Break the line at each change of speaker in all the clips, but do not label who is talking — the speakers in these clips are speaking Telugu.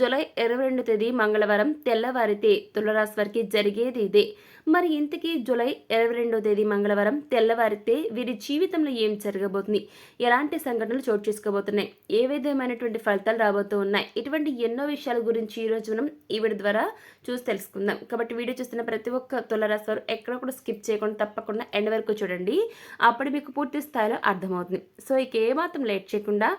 జూలై ఇరవై రెండు తేదీ మంగళవారం తెల్లవారితే తులరాశి వారికి జరిగేది ఇదే. మరి ఇంతకీ జూలై ఇరవై రెండో తేదీ మంగళవారం తెల్లవారితే వీరి జీవితంలో ఏం జరగబోతుంది? ఎలాంటి సంఘటనలు చోటు చేసుకోబోతున్నాయి? ఏ విధమైనటువంటి ఫలితాలు రాబోతూ ఉన్నాయి? ఇటువంటి ఎన్నో విషయాల గురించి ఈరోజు మనం ఈ వీడియో ద్వారా చూసి తెలుసుకుందాం. కాబట్టి వీడియో చూస్తున్న ప్రతి ఒక్క తులరాశి వారు ఎక్కడ కూడా స్కిప్ చేయకుండా తప్పకుండా ఎండ్ వరకు చూడండి. అప్పుడు మీకు పూర్తి స్థాయిలో అర్థమవుతుంది. సో ఇక ఏమాత్రం లేట్ చేయకుండా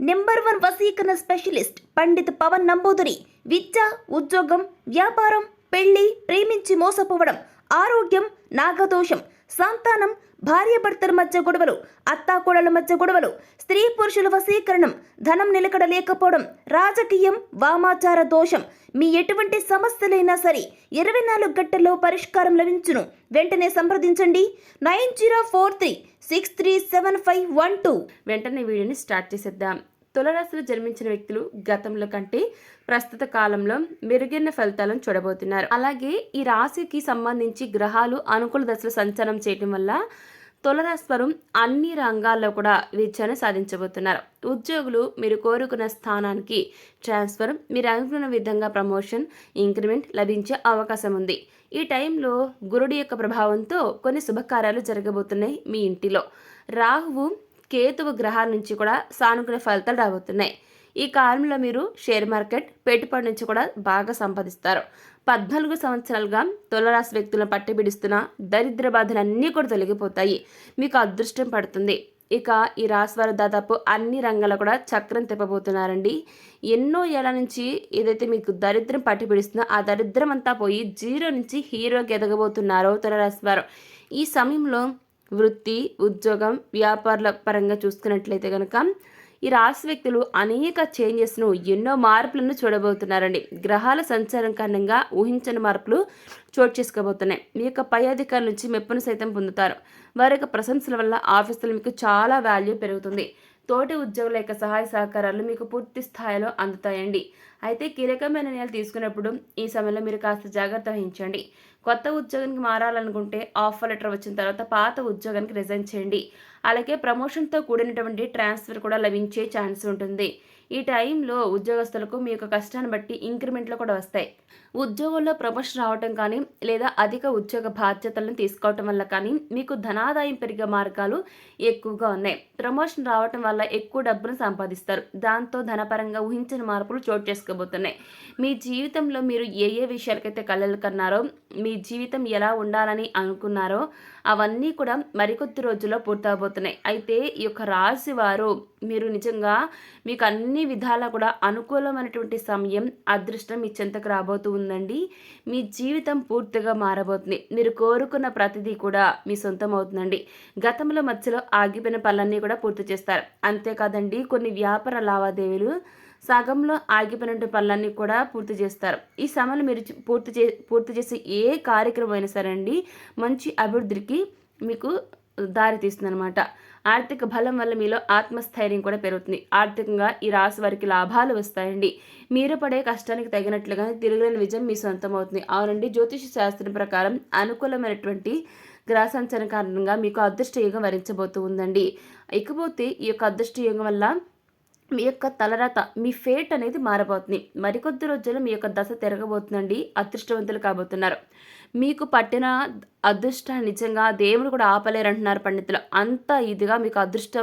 నెంబర్ వన్ వసీకరణ స్పెషలిస్ట్ పండిత్ పవన్ నంబూదురి. విద్య ఉద్యోగం వ్యాపారం పెళ్ళి ప్రేమించి మోసపోవడం ఆరోగ్యం నాగదోషం సంతానం భార్యాభర్తల మధ్య గొడవలు అత్తాకోడల మధ్య గొడవలు స్త్రీ పురుషుల వశీకరణం ధనం నిలకడ లేకపోవడం రాజకీయం వామాచార దోషం. మీ ఎటువంటి సమస్యలైనా సరే ఇరవై నాలుగు గంటల్లో పరిష్కారం లభించును. వెంటనే సంప్రదించండి. Nine zero four three six three seven five one two.
వెంటనే వీడియోని స్టార్ట్ చేసేద్దాం. తులరాశిలో జన్మించిన వ్యక్తులు గతంలో కంటే ప్రస్తుత కాలంలో మెరుగైన ఫలితాలను చూడబోతున్నారు. అలాగే ఈ రాశికి సంబంధించి గ్రహాలు అనుకూల దశలు సంచారం చేయటం వల్ల తులరాశివారు అన్ని రంగాల్లో కూడా విద్యను సాధించబోతున్నారు. ఉద్యోగులు మీరు కోరుకున్న స్థానానికి ట్రాన్స్ఫర్ మీరు అనుకున్న విధంగా ప్రమోషన్ ఇంక్రిమెంట్ లభించే అవకాశం ఉంది. ఈ టైంలో గురుడి యొక్క ప్రభావంతో కొన్ని శుభకార్యాలు జరగబోతున్నాయి మీ ఇంటిలో. రాహువు కేతువు గ్రహాల నుంచి కూడా సానుకూల ఫలితాలు రాబోతున్నాయి. ఈ కాలంలో మీరు షేర్ మార్కెట్ పెట్టుబడి నుంచి కూడా బాగా సంపాదిస్తారు. పద్నాలుగు సంవత్సరాలుగా తులరాశి వ్యక్తులను పట్టిబిడిస్తున్న దరిద్ర బాధలన్నీ కూడా తొలగిపోతాయి. మీకు అదృష్టం పడుతుంది. ఇక ఈ రాశి వారు దాదాపు అన్ని రంగాల్లో కూడా చక్రం తిప్పబోతున్నారండి. ఎన్నో ఏళ్ళ నుంచి ఏదైతే మీకు దరిద్రం పట్టిపిడిస్తుందో ఆ దరిద్రం అంతా పోయి జీరో నుంచి హీరోకి ఎదగబోతున్నారో తులరాశి వారు. ఈ సమయంలో వృత్తి ఉద్యోగం వ్యాపారాల పరంగా చూసుకున్నట్లయితే కనుక ఈ రాశి వ్యక్తులు అనేక చేంజెస్ను ఎన్నో మార్పులను చూడబోతున్నారండి. గ్రహాల సంచారం కారణంగా ఊహించని మార్పులు చోటు చేసుకోబోతున్నాయి. మీ యొక్క పై అధికారుల నుంచి మెప్పును సైతం పొందుతారు. వారి యొక్క ప్రశంసల వల్ల ఆఫీసులు మీకు చాలా వాల్యూ పెరుగుతుంది. తోటి ఉద్యోగుల యొక్క సహాయ సహకారాలు మీకు పూర్తి స్థాయిలో అందుతాయండి. అయితే కీలకమైన నిర్ణయాలు తీసుకున్నప్పుడు ఈ సమయంలో మీరు కాస్త జాగ్రత్త వహించండి. కొత్త ఉద్యోగానికి మారాలనుకుంటే ఆఫర్ లెటర్ వచ్చిన తర్వాత పాత ఉద్యోగానికి రిజైన్ చేయండి. అలాగే ప్రమోషన్తో కూడినటువంటి ట్రాన్స్ఫర్ కూడా లభించే ఛాన్స్ ఉంటుంది. ఈ టైంలో ఉద్యోగస్తులకు మీ యొక్క కష్టాన్ని బట్టి ఇంక్రిమెంట్లు కూడా వస్తాయి. ఉద్యోగంలో ప్రమోషన్ రావటం కానీ లేదా అధిక ఉద్యోగ బాధ్యతలను తీసుకోవటం వల్ల కానీ మీకు ధనాదాయం పెరిగే మార్గాలు ఎక్కువగా ఉన్నాయి. ప్రమోషన్ రావటం వల్ల ఎక్కువ డబ్బును సంపాదిస్తారు. దాంతో ధనపరంగా ఊహించిన మార్పులు చోటు చేసుకోబోతున్నాయి. మీ జీవితంలో మీరు ఏ ఏ విషయాలకైతే కళ్ళలు కన్నారో మీ జీవితం ఎలా ఉండాలని అనుకున్నారో అవన్నీ కూడా మరికొద్ది రోజుల్లో పూర్తవబోతున్నాయి. అయితే ఈ యొక్క రాశి వారు మీరు నిజంగా మీకు అన్ని విధాలా కూడా అనుకూలమైనటువంటి సమయం అదృష్టం మీ చెంతకు రాబోతూ ఉందండి. మీ జీవితం పూర్తిగా మారబోతుంది. మీరు కోరుకున్న ప్రతిదీ కూడా మీ సొంతం అవుతుందండి. గతంలో మధ్యలో ఆగిపోయిన పనులన్నీ కూడా పూర్తి చేస్తారు. అంతేకాదండి కొన్ని వ్యాపార లావాదేవీలు సగంలో ఆగిపోయినటువంటి పనులన్నీ కూడా పూర్తి చేస్తారు. ఈ సమయంలో మీరు పూర్తి చే పూర్తి చేసే ఏ కార్యక్రమం అయినా సరే అండి మంచి అభివృద్ధికి మీకు దారి తీస్తుందన్నమాట. ఆర్థిక బలం వల్ల మీలో ఆత్మస్థైర్యం కూడా పెరుగుతుంది. ఆర్థికంగా ఈ రాశి వారికి లాభాలు వస్తాయండి. మీరు పడే కష్టానికి తగినట్లుగా తిరుగులేని విజయం మీ సొంతం అవుతుంది అవునండి జ్యోతిష శాస్త్రం ప్రకారం అనుకూలమైనటువంటి గ్రహ కారణంగా మీకు అదృష్ట యుగం వరించబోతూ ఉందండి. ఇకపోతే ఈ యొక్క అదృష్ట యుగం వల్ల మీ యొక్క తలరాత మీ ఫేట్ అనేది మారబోతుంది. మరికొద్ది రోజుల్లో మీ యొక్క దశ తిరగబోతుందండి. అదృష్టవంతులు కాబోతున్నారు. మీకు పట్టిన అదృష్టాన్ని నిజంగా దేవుడు కూడా ఆపలేరు అంటున్నారు పండితులు. అంత ఇదిగా మీకు అదృష్ట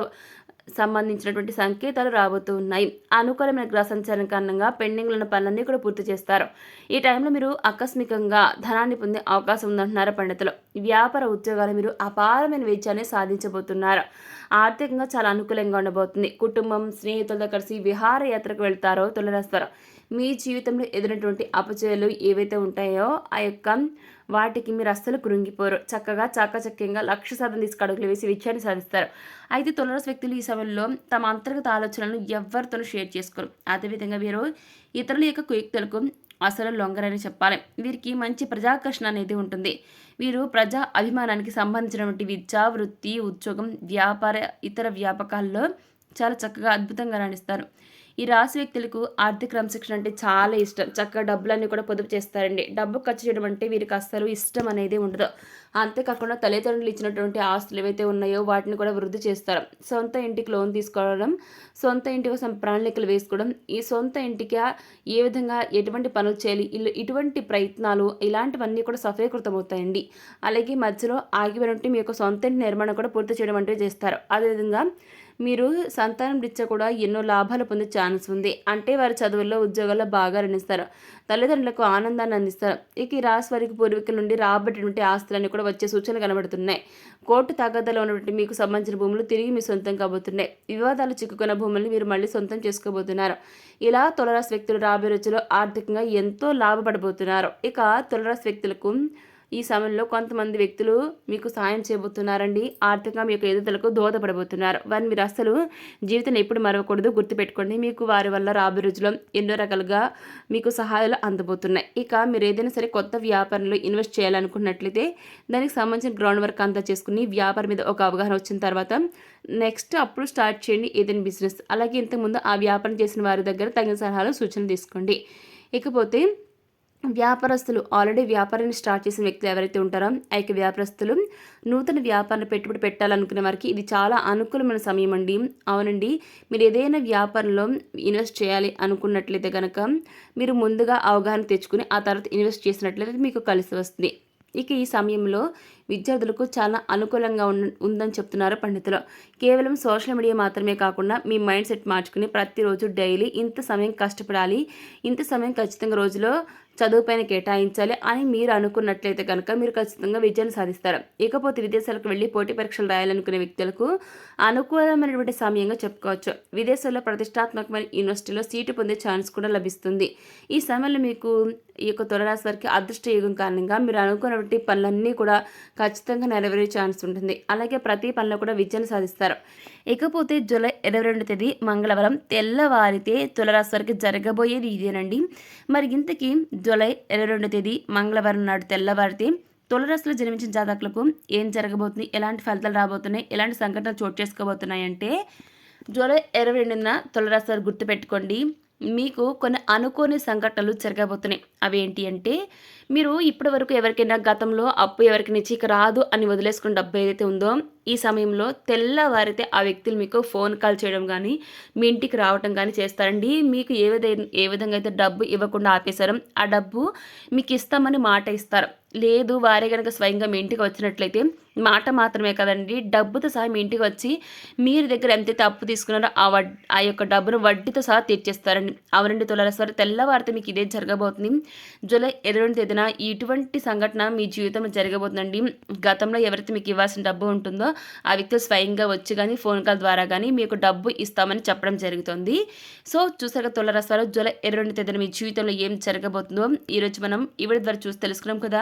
సంబంధించినటువంటి సంకేతాలు రాబోతూ ఉన్నాయి. అనుకూలమైన గ్రహ సంచారం కారణంగా పెండింగ్లో ఉన్న పనులన్నీ కూడా పూర్తి చేస్తారు. ఈ టైంలో మీరు ఆకస్మికంగా ధనాన్ని పొందే అవకాశం ఉందంటున్నారు పండితులు. వ్యాపార ఉద్యోగాలు మీరు అపారమైన విజయాన్ని సాధించబోతున్నారు. ఆర్థికంగా చాలా అనుకూలంగా ఉండబోతుంది. కుటుంబం స్నేహితులతో కలిసి విహారయాత్రకు వెళ్తారో తులరాస్తారు మీ జీవితంలో ఎదురైనటువంటి అపజయాలు ఏవైతే ఉంటాయో ఆ యొక్క వాటికి మీరు అస్సలు కృంగిపోరు. చక్కగా చాకచక్యంగా లక్ష్య సాధన తీసుకు అడుగులు వేసి విజయాన్ని సాధిస్తారు. అయితే తులరాశి వ్యక్తులు ఈ సమయంలో తమ అంతర్గత ఆలోచనలను ఎవరితోనూ షేర్ చేసుకోరు. అదేవిధంగా వీరు ఇతరుల యొక్క కుయుక్తులకు అసలు లొంగరని చెప్పాలి. వీరికి మంచి ప్రజాకర్షణ అనేది ఉంటుంది. వీరు ప్రజా అభిమానానికి సంబంధించినటువంటి విద్య వృత్తి ఉద్యోగం వ్యాపార ఇతర వ్యాపకాల్లో చాలా చక్కగా అద్భుతంగా రాణిస్తారు. ఈ రాశి వ్యక్తులకు ఆర్థిక క్రమశిక్షణ అంటే చాలా ఇష్టం. చక్కగా డబ్బులన్నీ కూడా పొదుపు చేస్తారండి. డబ్బు ఖర్చు చేయడం అంటే వీరికి అస్సలు ఇష్టం అనేది ఉండదు. అంతేకాకుండా తల్లిదండ్రులు ఇచ్చినటువంటి ఆస్తులు ఏవైతే ఉన్నాయో వాటిని కూడా వృద్ధి చేస్తారు. సొంత ఇంటికి లోన్ తీసుకోవడం సొంత ఇంటి కోసం ప్రణాళికలు వేసుకోవడం ఈ సొంత ఇంటికి ఏ విధంగా ఎటువంటి పనులు చేయాలి ఇల్లు ఇటువంటి ప్రయత్నాలు ఇలాంటివన్నీ కూడా సఫలీకృతమవుతాయండి. అలాగే మధ్యలో ఆగిపోయినట్టు మీ యొక్క సొంత ఇంటి నిర్మాణం కూడా పూర్తి చేయడం వంటివి చేస్తారు. అదేవిధంగా మీరు సంతానం రీత్యా కూడా ఎన్నో లాభాలు పొందే ఛాన్స్ ఉంది. అంటే వారి చదువుల్లో ఉద్యోగాల్లో బాగా రణిస్తారు తల్లిదండ్రులకు ఆనందాన్ని అందిస్తారు. ఇక ఈ రాశి వారికి పూర్వీకుల నుండి రాబట్టినటువంటి ఆస్తులన్నీ కూడా వచ్చే సూచనలు కనబడుతున్నాయి. కోర్టు తగాదాలో ఉన్నటువంటి మీకు సంబంధించిన భూములు తిరిగి మీ సొంతం కాబోతున్నాయి. వివాదాలు చిక్కుకున్న భూముల్ని మీరు మళ్ళీ సొంతం చేసుకోబోతున్నారు. ఇలా తులరాశి వ్యక్తులు రాబోయే రోజుల్లో ఆర్థికంగా ఎంతో లాభపడబోతున్నారు. ఇక తులరాశి వ్యక్తులకు ఈ సమయంలో కొంతమంది వ్యక్తులు మీకు సాయం చేయబోతున్నారండి. ఆర్థికంగా మీ యొక్క ఎదుగుదలకు దోహదపడబోతున్నారు. వారిని మీరు అసలు జీవితం ఎప్పుడు మరవకూడదు. గుర్తుపెట్టుకోండి మీకు వారి వల్ల రాబోయే రోజుల్లో ఎన్నో రకాలుగా మీకు సహాయాలు అందబోతున్నాయి. ఇక మీరు ఏదైనా సరే కొత్త వ్యాపారంలో ఇన్వెస్ట్ చేయాలనుకున్నట్లయితే దానికి సంబంధించిన గ్రౌండ్ వర్క్ అంతా చేసుకుని వ్యాపారం మీద ఒక అవగాహన వచ్చిన తర్వాత నెక్స్ట్ అప్పుడు స్టార్ట్ చేయండి ఏదైనా బిజినెస్. అలాగే ఇంతకుముందు ఆ వ్యాపారం చేసిన వారి దగ్గర తగిన సలహాలు సూచనలు తీసుకోండి. ఇకపోతే వ్యాపారస్తులు ఆల్రెడీ వ్యాపారాన్ని స్టార్ట్ చేసిన వ్యక్తులు ఎవరైతే ఉంటారో ఆ యొక్క వ్యాపారస్తులు నూతన వ్యాపారాన్ని పెట్టుబడి పెట్టాలనుకునే వారికి ఇది చాలా అనుకూలమైన సమయం అండి అవునండి. మీరు ఏదైనా వ్యాపారంలో ఇన్వెస్ట్ చేయాలి అనుకున్నట్లయితే కనుక మీరు ముందుగా అవగాహన తెచ్చుకుని ఆ తర్వాత ఇన్వెస్ట్ చేసినట్లయితే మీకు కలిసి వస్తుంది. ఇక ఈ సమయంలో విద్యార్థులకు చాలా అనుకూలంగా ఉందని చెప్తున్నారు పండితులు. కేవలం సోషల్ మీడియా మాత్రమే కాకుండా మీ మైండ్ సెట్ మార్చుకుని ప్రతిరోజు డైలీ ఇంత సమయం కష్టపడాలి ఇంత సమయం ఖచ్చితంగా రోజులో చదువుపైన కేటాయించాలి అని మీరు అనుకున్నట్లయితే కనుక మీరు ఖచ్చితంగా విజయాన్ని సాధిస్తారు. ఇకపోతే విదేశాలకు వెళ్ళి పోటీ పరీక్షలు రాయాలనుకునే వ్యక్తులకు అనుకూలమైనటువంటి సమయంగా చెప్పుకోవచ్చు. విదేశాల్లో ప్రతిష్టాత్మకమైన యూనివర్సిటీలో సీటు పొందే ఛాన్స్ కూడా లభిస్తుంది. ఈ సమయంలో మీకు ఈ యొక్క తొలరాశి వారికి అదృష్ట యుగం కారణంగా మీరు అనుకున్నటువంటి పనులన్నీ కూడా ఖచ్చితంగా నెరవేరే ఛాన్స్ ఉంటుంది. అలాగే ప్రతి పనిలో కూడా విజయాన్ని సాధిస్తారు. ఇకపోతే జూలై ఇరవై రెండు తేదీ మంగళవారం తెల్లవారితే తులరాశి వారికి జరగబోయేది ఇదేనండి మరి ఇంతకీ జూలై ఇరవై రెండు తేదీ మంగళవారం నాడు తెల్లవారితే తులరాశిలో జన్మించిన జాతకులకు ఏం జరగబోతుంది? ఎలాంటి ఫలితాలు రాబోతున్నాయి? ఎలాంటి సంఘటనలు చోటు చేసుకోబోతున్నాయి అంటే జూలై ఇరవై రెండున తులరాశి వారు గుర్తుపెట్టుకోండి. మీకు కొన్ని అనుకోని సంఘటనలు జరగబోతున్నాయి. అవి ఏంటి అంటే మీరు ఇప్పటి వరకు ఎవరికైనా గతంలో అప్పు ఎవరికి ఇచ్చి రాదు అని వదిలేసుకున్న డబ్బు ఏదైతే ఉందో ఈ సమయంలో తెల్లవారితే ఆ వ్యక్తులు మీకు ఫోన్ కాల్ చేయడం కానీ మీ ఇంటికి రావడం కానీ చేస్తారండి. మీకు ఏ విధంగా ఏ విధంగా అయితే డబ్బు ఇవ్వకుండా ఆపేశారో ఆ డబ్బు మీకు ఇస్తామని మాట ఇస్తారు. లేదు వారే కనుక స్వయంగా మీ ఇంటికి వచ్చినట్లయితే మాట మాత్రమే కదండి. డబ్బుతో సహా మీ ఇంటికి వచ్చి మీరు దగ్గర ఎంతైతే అప్పు తీసుకున్నారో ఆ వడ్ ఆ యొక్క డబ్బును వడ్డీతో సహా తీర్చేస్తారండి. అవునండి తులారస్వారి తెల్లవారితే మీకు ఇదే జరగబోతుంది. జూలై ఇరవై రెండు తేదీన ఇటువంటి సంఘటన మీ జీవితంలో జరగబోతుందండి. గతంలో ఎవరైతే మీకు ఇవ్వాల్సిన డబ్బు ఉంటుందో ఆ వ్యక్తులు స్వయంగా వచ్చి కానీ ఫోన్ కాల్ ద్వారా కానీ మీకు డబ్బు ఇస్తామని చెప్పడం జరుగుతుంది. సో చూసాక తులరసాలు జూలై ఇరవై రెండు తేదీన మీ జీవితంలో ఏం జరగబోతుందో ఈరోజు మనం ఈ వీడియో ద్వారా చూసి తెలుసుకున్నాం కదా.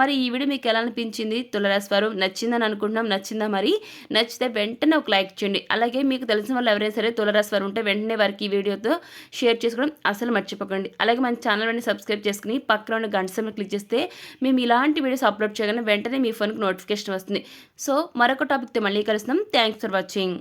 మరి ఈ వీడియో మీకు ఎలా అనిపించింది? తులరాశ్వారు నచ్చిందని అనుకుంటున్నాం నచ్చిందా మరి? నచ్చితే వెంటనే ఒక లైక్ చేయండి అలాగే మీకు తెలిసిన వాళ్ళు ఎవరైనా సరే తులరాశి వారు ఉంటే వెంటనే వారికి ఈ వీడియోతో షేర్ చేసుకోవడం అసలు మర్చిపోకండి. అలాగే మన ఛానల్ వెంటనే సబ్స్క్రైబ్ చేసుకుని పక్కన ఉన్న గంట సమయం క్లిక్ చేస్తే మేము ఇలాంటి వీడియోస్ అప్లోడ్ చేయగానే వెంటనే మీ ఫోన్కి నోటిఫికేషన్ వస్తుంది. సో మరొక టాపిక్తో మళ్ళీ కలుస్తాం థ్యాంక్స్ ఫర్ వాచింగ్.